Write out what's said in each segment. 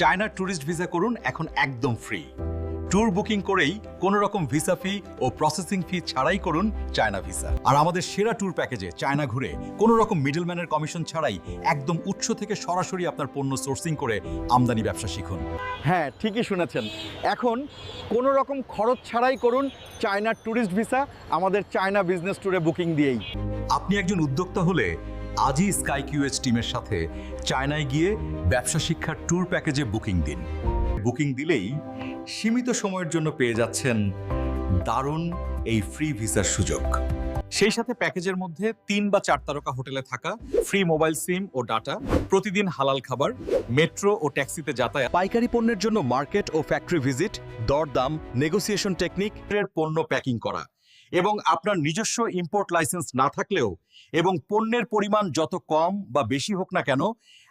China tourist visa করুন এখন একদম ফ্রি ট্যুর বুকিং করেই কোনো রকম ভিসা ফি ও প্রসেসিং ফি ছাড়াই করুন চায়না ভিসা আর আমাদের সেরা ট্যুর প্যাকেজে চায়না ঘুরে কোনো রকম মিডলম্যানের কমিশন ছাড়াই একদম উৎস থেকে সরাসরি আপনার পণ্য সোর্সিং করে আমদানি ব্যবসা শিখুন। হ্যাঁ ঠিকই শুনেছেন। এখন কোনো রকম খরচ ছাড়াই করুন চায়না ট্যুরিস্ট ভিসা আমাদের চায়না বিজনেস ট্যুরে বুকিং দিয়েই। আপনি একজন উদ্যোক্তা হলে আজই স্কাই কিউএচ টিমের সাথে চায়নায় গিয়ে ব্যবসা শিক্ষার ট্যুর প্যাকেজে বুকিং দিন। বুকিং দিলেই সীমিত সময়ের জন্য পেয়ে যাচ্ছেন দারুণ এই ফ্রি ভিসার সুযোগ। সেই সাথে প্যাকেজের মধ্যে তিন বা চার তারকা হোটেলে থাকা ফ্রি মোবাইল সিম ও ডাটা প্রতিদিন হালাল খাবার মেট্রো ও ট্যাক্সিতে যাতায়াত, পাইকারি পণ্যের জন্য মার্কেট ও ফ্যাক্টরি ভিজিট দরদাম নেগোসিয়েশন টেকনিক পণ্য প্যাকিং করা। এবং আপনার নিজস্ব ইম্পোর্ট লাইসেন্স না থাকলেও এবং পণ্যের পরিমাণ যত কম বা বেশি হোক না কেন,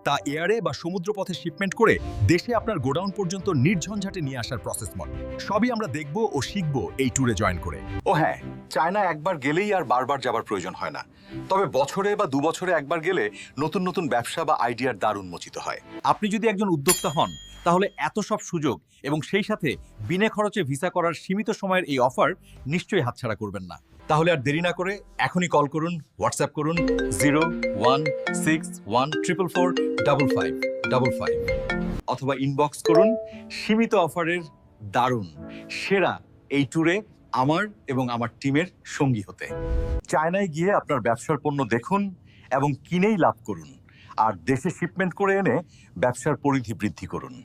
তা এয়ারে বা সমুদ্রপথে শিপমেন্ট করে দেশে আপনার গোডাউন পর্যন্ত নির্ঝঞ্ঝাটে নিয়ে আসার প্রসেস মনে সবই আমরা দেখব ও শিখব এই ট্যুরে জয়েন করে। ও হ্যাঁ চায়না একবার গেলেই আর বারবার যাবার প্রয়োজন হয় না। তবে বছরে বা দু বছরে একবার গেলে নতুন নতুন ব্যবসা বা আইডিয়ার দ্বার উন্মোচিত হয়। আপনি যদি একজন উদ্যোক্তা হন, তাহলে এত সব সুযোগ এবং সেই সাথে বিনা খরচে ভিসা করার সীমিত সময়ের এই অফার নিশ্চয়ই হাতছাড়া করবেন না। তাহলে আর দেরি না করে এখনই কল করুন, হোয়াটসঅ্যাপ করুন zero one six one triple four double five five অথবা ইনবক্স করুন, সীমিত অফারের দারুণ, সেরা এই ট্যুরে আমার এবং আমার টিমের সঙ্গী হতে। চায়নায় গিয়ে আপনার ব্যবসার পণ্য দেখুন এবং কিনেই লাভ করুন। আর দেশে শিপমেন্ট করে এনে ব্যবসার পরিধি বৃদ্ধি করুন।